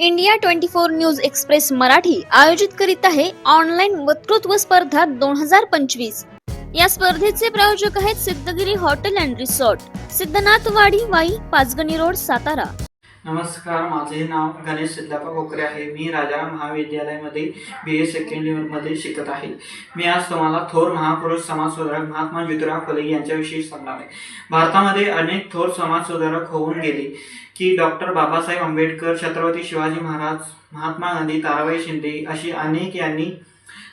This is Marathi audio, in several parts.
India twenty four news express Marathi आयोजित करीत आहे ऑनलाईन वक्तृत्व स्पर्धा दोन हजार पंचवीस. या स्पर्धेचे प्रायोजक आहेत Siddhagiri hotel and resort Siddhnathwadi Wai Panchgani road Satara. नमस्कार माझे नाव गणेश सिद्धापा कोकरे आहे. मी राजा महाविद्यालयामध्ये बी ए सेकंड इयरमध्ये शिकत आहे. मी आज तुम्हाला थोर महापुरुष समाजसुधारक महात्मा ज्योतिराव फुले यांच्याविषयी सांगणार आहे. भारतामध्ये अनेक थोर समाजसुधारक होऊन गेले की डॉक्टर बाबासाहेब आंबेडकर छत्रपती शिवाजी महाराज महात्मा गांधी ताराबाई शिंदे अशी अनेक यांनी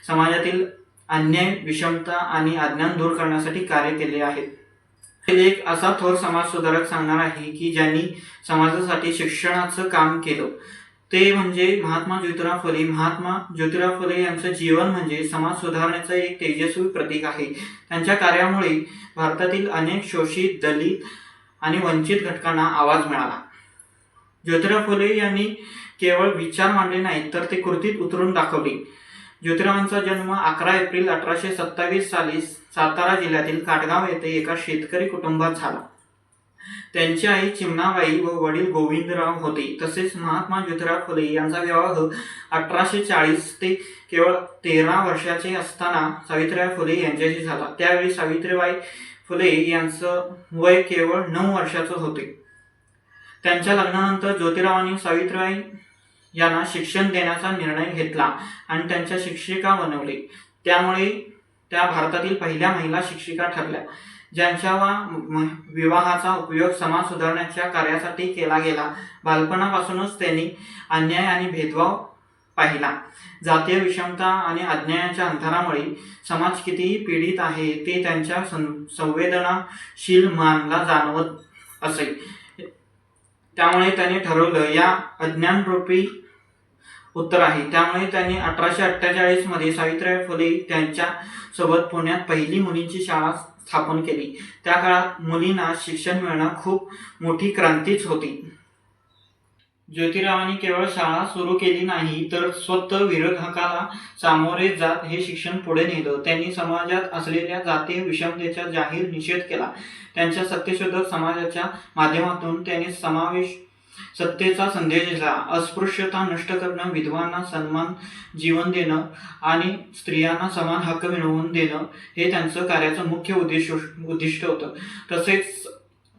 समाजातील अन्याय विषमता आणि अज्ञान दूर करण्यासाठी कार्य केले आहेत. एक असा थोर समाजसुधारक सांगणार आहे की ज्यांनी समाजासाठी शिक्षणाचं काम केलं. ते म्हणजे महात्मा ज्योतिराव फुले. महात्मा ज्योतिराव फुले यांचं जीवन म्हणजे समाज सुधारण्याचं एक तेजस्वी प्रतीक आहे. त्यांच्या कार्यामुळे भारतातील अनेक शोषित दलित आणि वंचित घटकांना आवाज मिळाला. ज्योतिराव फुले यांनी केवळ विचार मांडले नाहीत तर ते कृतीत उतरून दाखवले. ज्योतिरावांचा जन्म अकरा एप्रिल अठराशे सत्तावीस साली सातारा जिल्ह्यातील काटगाव येथे एका शेतकरी कुटुंबात झाला. त्यांची आई चिमणाबाई व वडील गोविंदराव होते. तसेच महात्मा ज्योतिराव फुले यांचा विवाह अठराशे चाळीस ते केवळ तेरा वर्षाचे असताना सावित्रीबाई फुले यांच्याशी झाला. त्यावेळी सावित्रीबाई फुले यांचं वय केवळ नऊ वर्षाचं होते. त्यांच्या लग्नानंतर ज्योतिरावांनी सावित्रीबाई यांना शिक्षण देण्याचा निर्णय घेतला आणि त्यांच्या शिक्षिका बनवले. त्यामुळे त्या भारतातील पहिल्या महिला शिक्षिका ठरल्या ज्यांच्या वा विवाहाचा उपयोग समाज सुधारण्याच्या कार्यासाठी केला गेला. बालपणापासूनच त्यांनी अन्याय आणि भेदभाव पाहिला. जातीय विषमता आणि अज्ञानाच्या अंतरामुळे समाज कितीही पीडित आहे ते त्यांच्या सं- संवेदनाशील मानला जाणवत असे. त्यामुळे त्याने ठरवलं या अज्ञानरूपी उत्तर आहे. त्यामुळे त्यांनी अठराशे अठ्ठेचाळीसमध्ये सावित्रीबाई फुले त्यांच्यासोबत पुण्यात पहिली मुलींची शाळा स्थापन केली. त्या काळात मुलींना शिक्षण मिळणं खूप मोठी क्रांतीच होती. ज्योतिरावांनी केवळ शाळा सुरू केली नाही तर स्वतः विरोधकाला सामोरे जात हे शिक्षण पुढे नेलं. त्यांनी समाजात असलेल्या जातीय विषमतेचा जाहीर निषेध केला. त्यांच्या सत्यशोधक समाजाच्या माध्यमातून त्यांनी समावेश सत्तेचा संदेश दिला. अस्पृश्यता नष्ट करणं विधवांना सन्मान जीवन देणं आणि स्त्रियांना समान हक्क मिळवून देणं हे त्यांचं कार्याचं मुख्य उद्देश उद्दिष्ट होतं. तसेच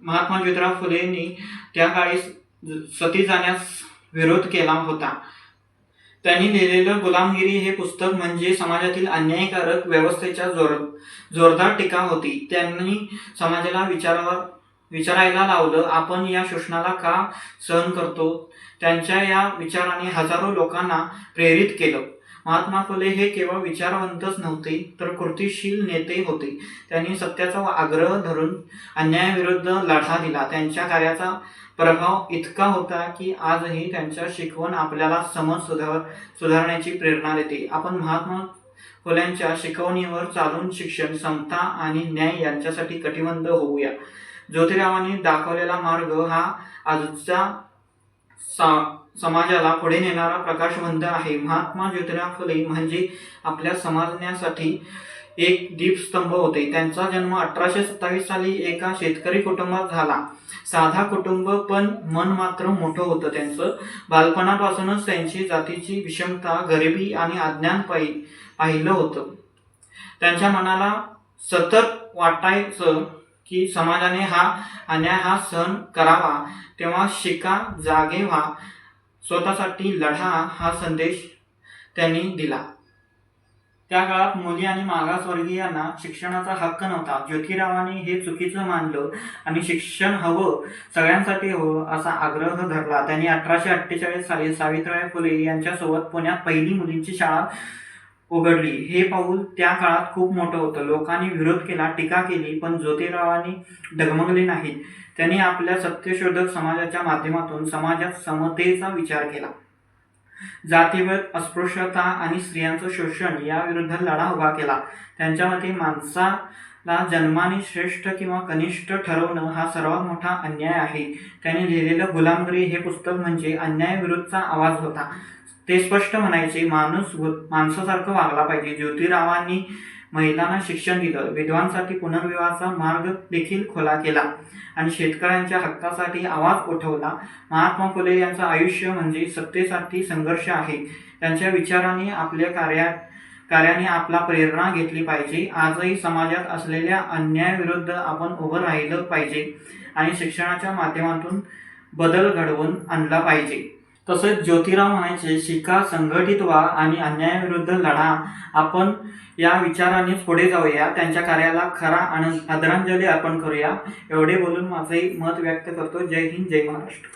महात्मा ज्योतिराव फुलेंनी त्या काळी सती जाण्यास विरोध केला होता. त्यांनी लिहिलेलं गुलामगिरी हे पुस्तक म्हणजे समाजातील अन्यायकारक व्यवस्थेच्या जोर जोरदार टीका होती. त्यांनी समाजाला विचारावर विचारायला लावलं आपण या शोषणाला का सहन करतो? त्यांच्या या विचाराने हजारो लोकांना प्रेरित केलं. महात्मा फुले हे केवळ विचारवंतच नव्हते तर कृतिशील नेते होते. त्यांनी सत्याचा आग्रह धरून अन्यायाविरुद्ध लढा दिला. त्यांच्या कार्याचा प्रभाव इतका होता की आजही त्यांच्या शिकवण आपल्याला समज सुधार सुधारण्याची प्रेरणा देते. आपण महात्मा फुल्यांच्या शिकवणीवर चालून शिक्षण समता आणि न्याय यांच्यासाठी कटिबंध होऊया. ज्योतिरावांनी दाखवलेला मार्ग हा आजच्या सा- समाजाला पुढे नेणारा प्रकाशवंत आहे. महात्मा ज्योतिराव फुले म्हणजे आपल्या समाजण्यासाठी एक दीपस्तंभ होते. त्यांचा जन्म अठराशे सत्तावीस साली एका शेतकरी कुटुंबात झाला. साधा कुटुंब पण मन मात्र मोठं होतं. त्यांचं बालपणापासूनच त्यांची जातीची विषमता गरिबी आणि अज्ञान पाहि पाहिलं होतं. त्यांच्या मनाला सतत वाटायचं की समाजाने हा अन्याय हा सहन करावा. तेव्हा शिका जागे व्हा. स्वतःसाठी लढा हा संदेश त्यांनी दिला. त्या काळात मुली आणि मागासवर्गीयांना शिक्षणाचा हक्क नव्हता. ज्योतिरावांनी हे चुकीचं मानलं आणि शिक्षण हवं सगळ्यांसाठी हवं असा आग्रह धरला. त्यांनी अठराशे अठ्ठेचाळीस साली सावित्रीबाई फुले यांच्यासोबत पुण्यात पहिली मुलींची शाळा उघडली. हे पाऊल त्या काळात खूप मोठं होतं. लोकांनी विरोध केला टीका केली पण ज्योतिरावांनी डगमगले नाहीत. त्यांनी आपल्या सत्यशोधक समाजाच्या माध्यमातून समाजात समतेचा विचार केला. जातीभेद अस्पृश्यता आणि स्त्रियांचं शोषण याविरुद्ध लढा उभा केला. त्यांच्या मते माणसाला जन्माने श्रेष्ठ किंवा कनिष्ठ ठरवणं हा सर्वात मोठा अन्याय आहे. त्यांनी लिहिलेलं गुलामगिरी हे पुस्तक म्हणजे अन्यायाविरुद्धचा आवाज होता. ते स्पष्ट म्हणायचे माणूस माणसासारखं वागला पाहिजे. ज्योतिरावांनी महिलांना शिक्षण दिलं. विधवांसाठी पुनर्विवाहाचा मार्ग देखील खुला केला आणि शेतकऱ्यांच्या हक्कासाठी आवाज उठवला. महात्मा फुले यांचं आयुष्य म्हणजे सत्तेसाठी संघर्ष आहे. त्यांच्या विचारांनी आपल्या कार्यात कार्याने आपला प्रेरणा घेतली पाहिजे. आजही समाजात असलेल्या अन्यायाविरुद्ध आपण उभं राहिलं पाहिजे आणि शिक्षणाच्या माध्यमातून बदल घडवून आणला पाहिजे. तसेच ज्योतिराव म्हणायचे शिका संघटित व्हा आणि अन्यायाविरुद्ध लढा. आपण या विचाराने पुढे जाऊया. त्यांच्या कार्याला खरा आणि आदरांजली अर्पण करूया. एवढे बोलून माझे मत व्यक्त करतो. जय हिंद जय महाराष्ट्र.